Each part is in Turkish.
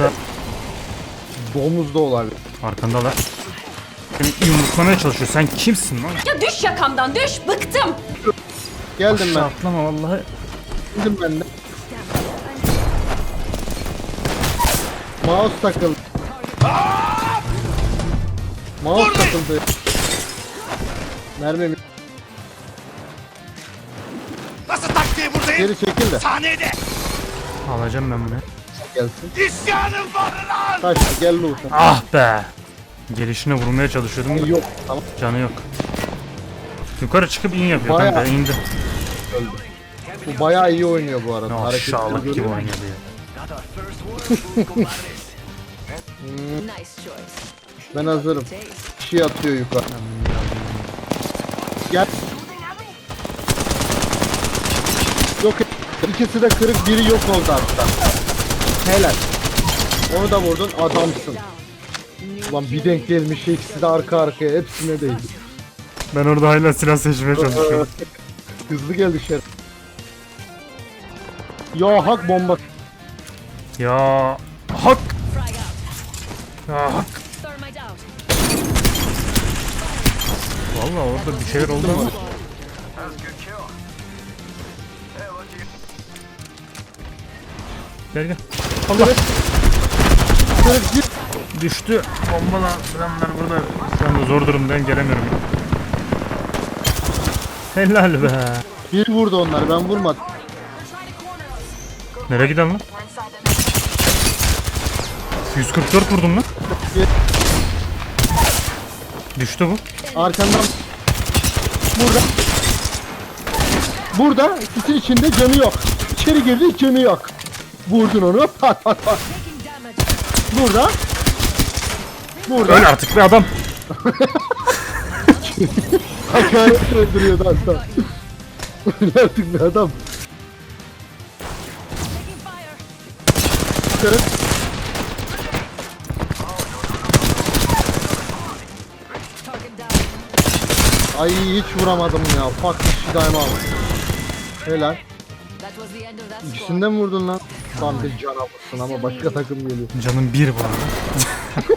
yoksa Domuz da olabilir. arkandalar. Seni yumruklamaya çalışıyor. Sen kimsin lan? Ya düş yakamdan düş. Bıktım. Geldim ben. Atlama vallahi. Geldim ben de. Mouse takıldı. Mouse takıldı. Mermi mi? Nasıl taktiği buradayım? Geri çekil de. Sahnede Alacağım ben bunu. Gelsin. isyanım var lan. Kaçtı gel Luğuş'a. Ah be. Gelişine vurmaya çalışıyordum. da Yok tamam Canı yok. Yukarı çıkıp in yapıyor Bayağı. kanka indi. öldü. Bu bayağı iyi oynuyor bu arada. Ne Hareketleri aşağılık gibi görüyor musun? oynadı ya. Nice choice. Ben hazırım. Bir şey atıyor yukarı. Gel. Yok ikisi de kırık biri yok oldu hatta. Helal. Onu da vurdun adamsın. Ulan bir denk gelmiş ikisi de arka arkaya hepsine değdi. Ben orada hala silah seçmeye çalışıyorum. Hızlı geldi şerif. Ya hak bomba. ya hak. Ya hak. Valla orada bir şeyler oldu ama. Gel gel. Allah düştü. Bombalar frenler burada. Şu anda zor durumdayım gelemiyorum. Helal be. bir vurdu onlar ben vurmadım. Nereye gidelim lan? 144 vurdum lan. Düştü bu. Arkandan burada burada sisin içinde canı yok. İçeri girdi canı yok. Vurdun onu pat pat pat. Burada burada Öl artık be adam. hakaret öldürüyordu hatta. Öyle artık bir adam. Kırık. Ay hiç vuramadım ya. Fuck işi daima aldım. Helal. İkisinden mi vurdun lan? Tam bir canavursın ama başka takım geliyor. Canım bir bu arada.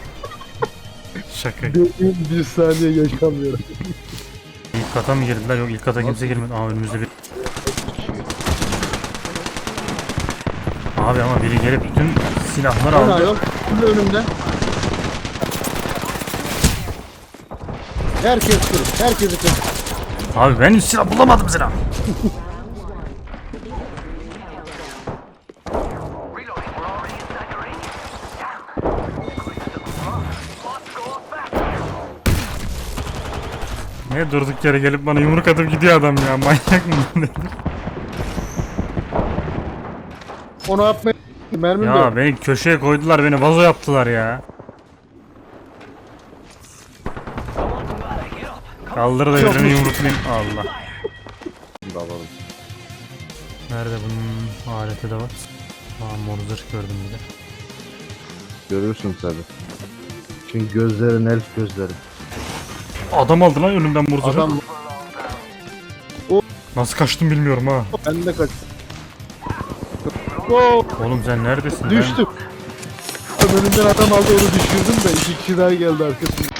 Şaka. Dediğim bir saniye yaşamıyorum. İlk kata mı girdiler? Yok ilk kata kimse girmedi. Aa önümüzde bir. Abi ama biri gelip bütün silahları aldı. yok. Şimdi önümde. Herkes kırık. Herkesi kırık. Abi ben silah bulamadım silah. Ne durduk yere gelip bana yumruk atıp gidiyor adam ya manyak mı? Onu atmayı mermim ya yok. beni köşeye koydular beni vazo yaptılar ya. Kaldır da birini yumruklayayım. Allah. Nerede bunun aleti de var? Aa mor zırh gördüm bir de. Görürsün tabi. Çünkü gözlerin elf gözleri. Adam aldı lan önümden zırhı. Adam Nasıl kaçtım bilmiyorum ha. ben de kaç. Oo, Oğlum sen neredesin? Ben- düştüm. Önümden adam aldı onu düşürdüm de iki kişi daha geldi arkasından.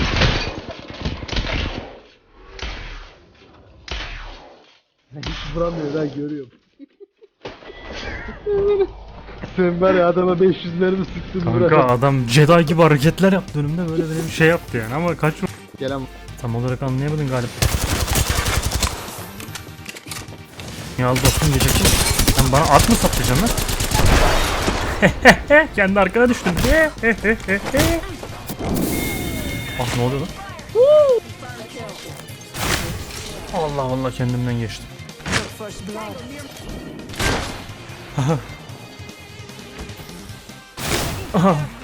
Hiç vuramıyor ha görüyorum. Sen var ya adama 500'lerimi sıktın Kanka bırak. adam Jedi gibi hareketler yaptı önümde böyle böyle bir şey yaptı yani ama kaç Gelen tam olarak anlayamadın galiba. Ya al dostum diyecektim. Sen bana at mı satacaksın lan? Kendi arkana düştün. ah ne oluyor lan? Allah Allah kendimden geçtim. Blood.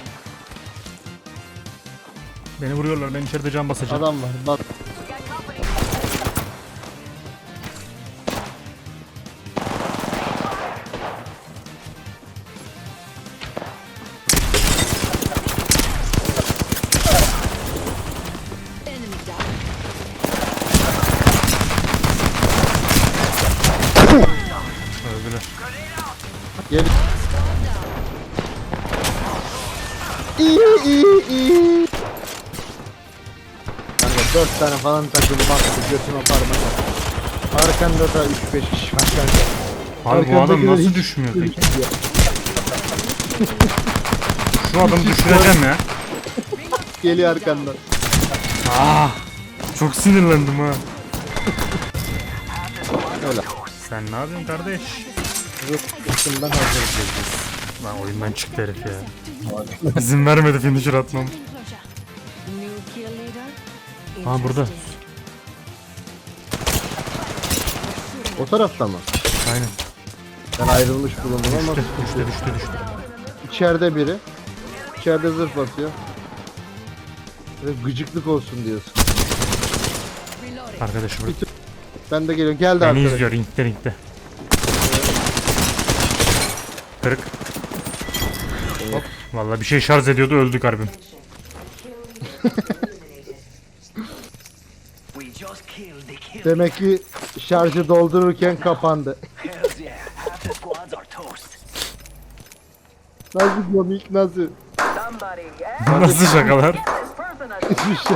Beni vuruyorlar ben içeride can basacağım. adam var. Bak. Öldüler. gel. 4 tane falan takılı baktı götüme parmak. Arkanda da 3-5 kişi var kanka. Abi bu adam nasıl hiç düşmüyor peki? gözükmüyor. Şu adamı düşüreceğim ya. Geliyor arkandan. Ah, çok sinirlendim ha. Öyle. Sen ne yapıyorsun kardeş? Üstünden hazır edeceğiz. Lan oyundan çıktı herif ya. İzin vermedi finisher atmam. Ha burada. O tarafta mı? Aynen. Ben ayrılmış bulundum ama Düştü, düştü, düştü, düştü. içeride biri. İçeride zırh basıyor. Böyle gıcıklık olsun diyorsun. Arkadaşı burada. Ben de geliyorum. Geldi Beni arkadaş. izliyor ringde ringde. Kırık. Hop. Vallahi bir şey şarj ediyordu öldük harbim. Demek ki şarjı doldururken kapandı. Nasıl komik nasıl? Nasıl şakalar? Hiçbir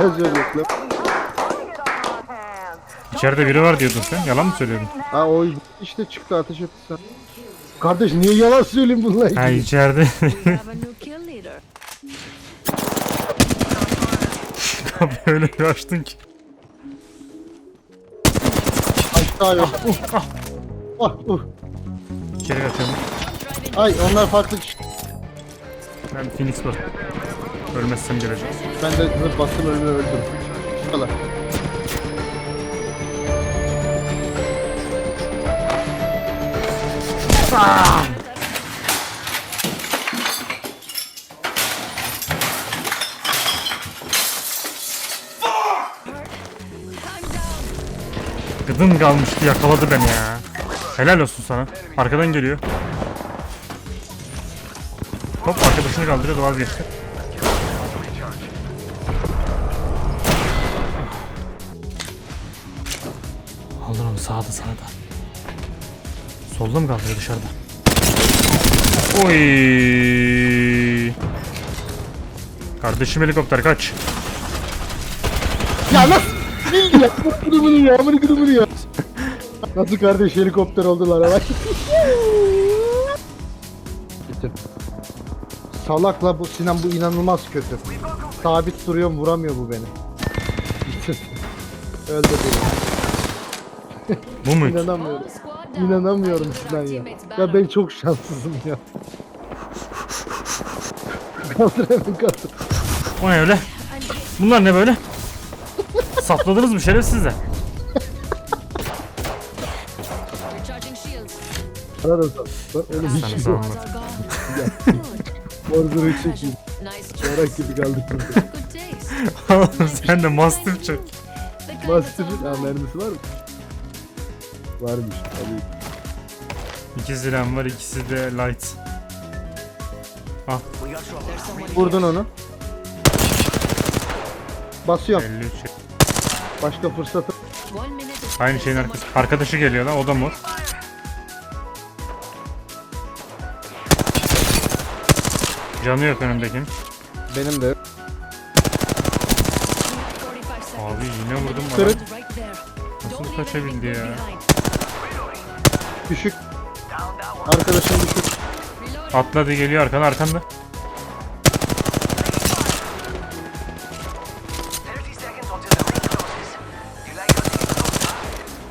my hands. İçeride biri var diyordun sen. Yalan mı söylüyordun? Ha o işte çıktı ateş etti sen. Kardeş niye yalan söyleyeyim bununla ilgili? Ha içeride. Abi öyle bir açtın ki. Aşağı yok. Uh, ah. Ah, uh. İçeri kaçalım. Ay onlar farklı kişi. Ben Phoenix var. Ölmezsem geleceğim. Ben de zırh bastım ölümü öldüm. Şu kadar. Time Gıdın kalmıştı yakaladı beni ya. Helal olsun sana. Arkadan geliyor. Hop arkadaşını kaldırıyor vazgeçti. Aldır onu sağda sağda. Solda mı kaldırıyor dışarıda? Oy. Kardeşim helikopter kaç. Ya nasıl? Bildi ya. Bunu bunu ya. Bunu bunu ya. Nasıl kardeş helikopter oldular bak. Bitir. Salakla bu Sinan bu inanılmaz kötü. Sabit duruyorum vuramıyor bu beni. Bitir. Öldü beni. Bu muydu? İnanamıyorum. İnanamıyorum Sinan ya. Ya ben çok şanssızım ya. kaldır hemen kaldır. O ne öyle? Bunlar ne böyle? Sapladınız mı şerefsizler? Helal olsun. Bak öyle bir Sana şey yok. Borzuru çekeyim. Choice. gibi kaldık burada. Oğlum sen de mastiff çek. Master'ın ha, mermisi var mı? Varmış. Alayım. İki silahım var ikisi de light. Vurdun onu. Basıyorum. 53. Başka fırsatı. Aynı şeyin arkası. Arkadaşı geliyor lan o da mor. Canı yok önümdekin. Benim de. 45 seconds. Abi yine vurdum bana. Kırık. Nasıl kaçabildi ya? Düşük. Arkadaşım düşük. Atladı geliyor arkan arkanda. 30 seconds until the ring closes. You like your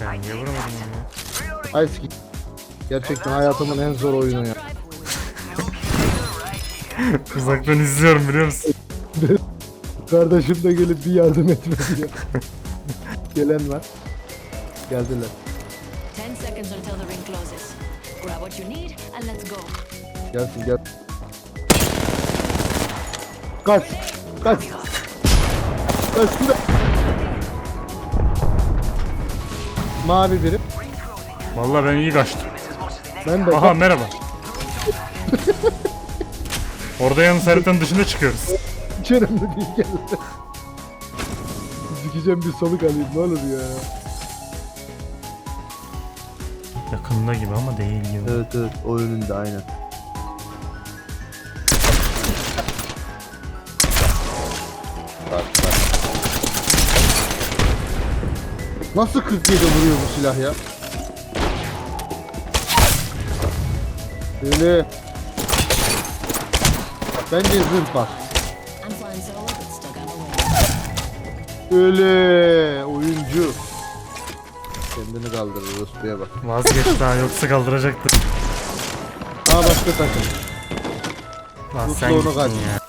Ben niye vuramadım onu ya? Siki. Gerçekten hayatımın en zor oyunu ya. Uzaktan izliyorum biliyor musun? Kardeşim de gelip bir yardım etmedi ya. Gelen var. Geldiler. 10 seconds until the ring closes. Grab what you need and let's go. Gelsin gel. Kaç. Kaç. Kaç şurada. Mavi biri. Vallahi ben iyi kaçtım. Ben de. Aha merhaba. Orada yalnız haritanın dışında çıkıyoruz. Hiç önemli değil gel. Sikeceğim bir soluk alayım ne olur ya. Yakında gibi ama değil gibi. Evet evet o önünde aynen. Bak bak. Nasıl 47 vuruyor bu silah ya? Öyle got my way. Öyle oyuncu. Kendini kaldırır Ruslu'ya bak. Vazgeç daha yoksa kaldıracaktı. Aa başka takım. Lan Mutlu sen onu gittin kaç. ya.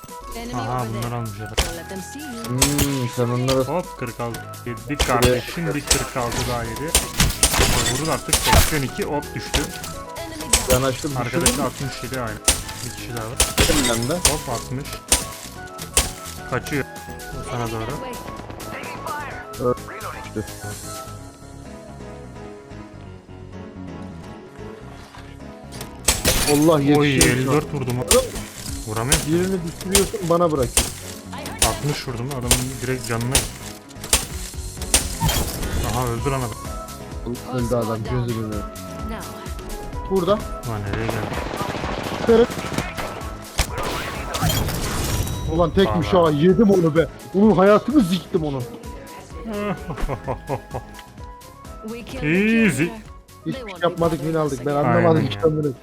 Aha bunlar there. almış ya. Don't let them see you. Hmm, sen onlara Hop 46. Yedik kardeşim bir 46 daha yedi. Vurun artık 82 hop düştü. Down. yanaştım Arkadaşlar düşürdüm. 67 aynı. Bir kişi daha var. Elinden de. Hop 60. Kaçıyor. Sana doğru. Wait, Taking fire. Ö- Reloading. Allah Oy yetişiyor. 54 vurdum. Vuramıyorum. Birini düşürüyorsun bana bırak. 60 vurdum adamın direkt canına gitti. Aha öldü lan adam. Öldü adam gözünü. now. Burada. Lan nereye geldi? Kırık. Ulan tekmiş ha yedim onu be. Onun hayatını ziktim the Easy. Hiçbir şey yapmadık yine aldık. Ben anlamadım Aynen kendini.